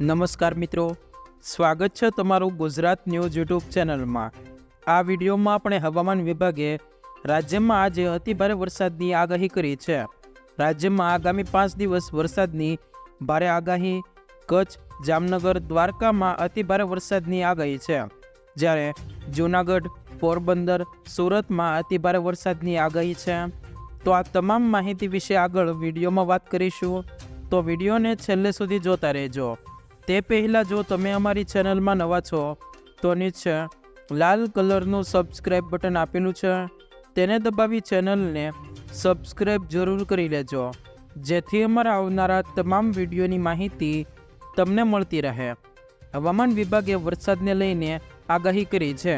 નમસ્કાર મિત્રો. સ્વાગત છે તમારું ગુજરાત ન્યૂઝ યુટ્યુબ ચેનલમાં. આ વિડીયોમાં આપણે હવામાન વિભાગે રાજ્યમાં આજે અતિભારે વરસાદની આગાહી કરી છે. રાજ્યમાં આગામી પાંચ દિવસ વરસાદની ભારે આગાહી, કચ્છ, જામનગર, દ્વારકામાં અતિભારે વરસાદની આગાહી છે. જ્યારે જૂનાગઢ, પોરબંદર, સુરતમાં અતિભારે વરસાદની આગાહી છે. તો આ તમામ માહિતી વિશે આગળ વિડીયોમાં વાત કરીશું. તો વિડીયોને છેલ્લે સુધી જોતા રહેજો. તે પહેલાં જો તમે અમારી ચેનલમાં નવા છો, તો નીચે લાલ કલરનું સબસ્ક્રાઈબ બટન આપેલું છે. તેને દબાવી ચેનલને સબસ્ક્રાઈબ જરૂર કરી લેજો, જેથી અમારા આવનારા તમામ વિડીયોની માહિતી તમને મળતી રહે. હવામાન વિભાગે વરસાદને લઈને આગાહી કરી છે,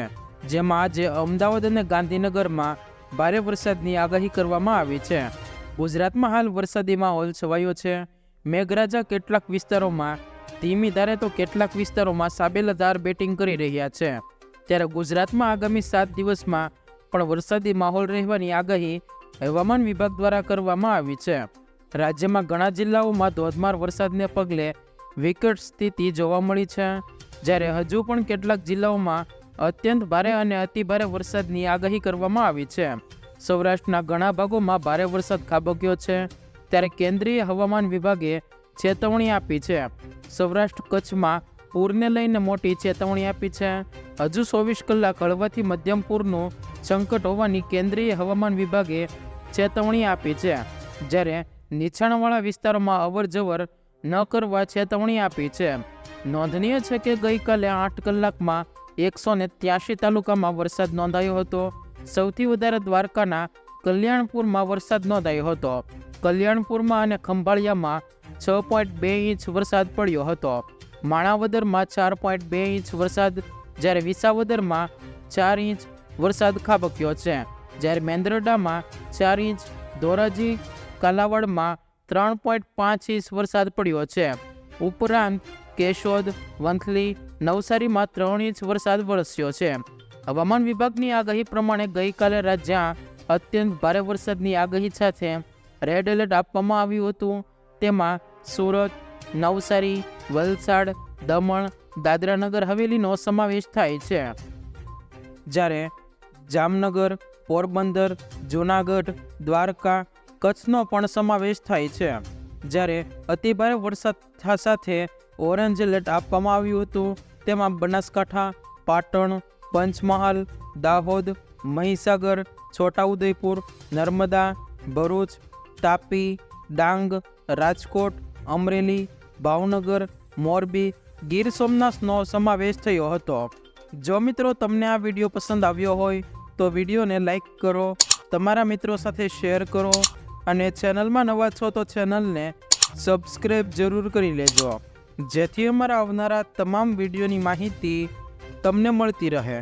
જેમાં આજે અમદાવાદ અને ગાંધીનગરમાં ભારે વરસાદની આગાહી કરવામાં આવી છે. ગુજરાતમાં હાલ વરસાદી માહોલ છવાયો છે. મેઘરાજા કેટલાક વિસ્તારોમાં ધીમી ધારે તો કેટલાક વિસ્તારોમાં સાબેલાધાર બેટિંગ કરી રહ્યા છે. ત્યારે ગુજરાતમાં આગામી સાત દિવસમાં પણ વરસાદી માહોલ રહેવાની આગાહી હવામાન વિભાગ દ્વારા કરવામાં આવી છે. રાજ્યમાં ઘણા જિલ્લાઓમાં ધોધમાર વરસાદને પગલે વિકટ સ્થિતિ જોવા મળી છે. જ્યારે હજુ પણ કેટલાક જિલ્લાઓમાં અત્યંત ભારે અને અતિભારે વરસાદની આગાહી કરવામાં આવી છે. સૌરાષ્ટ્રના ઘણા ભાગોમાં ભારે વરસાદ ખાબક્યો છે. ત્યારે કેન્દ્રીય હવામાન વિભાગે ચેતવણી આપી છે. સૌરાષ્ટ્ર કચ્છમાં પૂરને લઈને મોટી ચેતવણી આપી છે. હજુ ચોવીસ કલાક હળવાથી મધ્યમ પૂરનું સંકટ હોવાની કેન્દ્રીય હવામાન વિભાગે ચેતવણી આપી છે. જ્યારે નીચાણવાળા વિસ્તારોમાં અવરજવર ન કરવા ચેતવણી આપી છે. નોંધનીય છે કે ગઈકાલે આઠ કલાકમાં એકસો ને ત્યાસી તાલુકામાં વરસાદ નોંધાયો હતો. સૌથી વધારે દ્વારકાના કલ્યાણપુરમાં વરસાદ નોંધાયો હતો. કલ્યાણપુરમાં અને ખંભાળિયામાં છ પોઈન્ટ બે ઇંચ વરસાદ પડ્યો હતો. માણાવદરમાં ચાર પોઈન્ટ બે ઇંચ વરસાદ, જ્યારે વિસાવદરમાં ચાર ઇંચ વરસાદ ખાબક્યો છે. જ્યારે મેંદરડામાં ચાર ઇંચ, ધોરાજી કાલાવડમાં ત્રણ પોઈન્ટ પાંચ ઇંચ વરસાદ પડ્યો છે. ઉપરાંત કેશોદ, વંથલી, નવસારીમાં ત્રણ ઇંચ વરસાદ વરસ્યો છે. હવામાન વિભાગની આગાહી પ્રમાણે ગઈકાલે રાજ્યમાં અત્યંત ભારે વરસાદની આગાહી સાથે રેડ એલર્ટ આપવામાં આવ્યું હતું. તેમાં સુરત, નવસારી, વલસાડ, દમણ, દાદરાનગર હવેલીનો સમાવેશ થાય છે. જ્યારે જામનગર, પોરબંદર, જૂનાગઢ, દ્વારકા, કચ્છનો પણ સમાવેશ થાય છે. જ્યારે અતિભારે વરસાદ સાથે ઓરેન્જ એલર્ટ આપવામાં આવ્યું હતું. તેમાં બનાસકાંઠા, પાટણ, પંચમહાલ, દાહોદ, મહીસાગર, છોટાઉદેપુર, નર્મદા, ભરૂચ તાપી, ડાંગ, રાજકોટ, અમરેલી, ભાવનગર, મોરબી, ગીર સોમનાથનો સમાવેશ થયો હતો. જો મિત્રો તમને આ વીડિયો પસંદ આવ્યો હોય, તો વિડીયોને લાઈક કરો, તમારા મિત્રો સાથે શેર કરો અને ચેનલમાં નવા છો તો ચેનલને સબસ્ક્રાઈબ જરૂર કરી લેજો. જેથી અમારા આવનારા તમામ વિડીયોની માહિતી તમને મળતી રહે.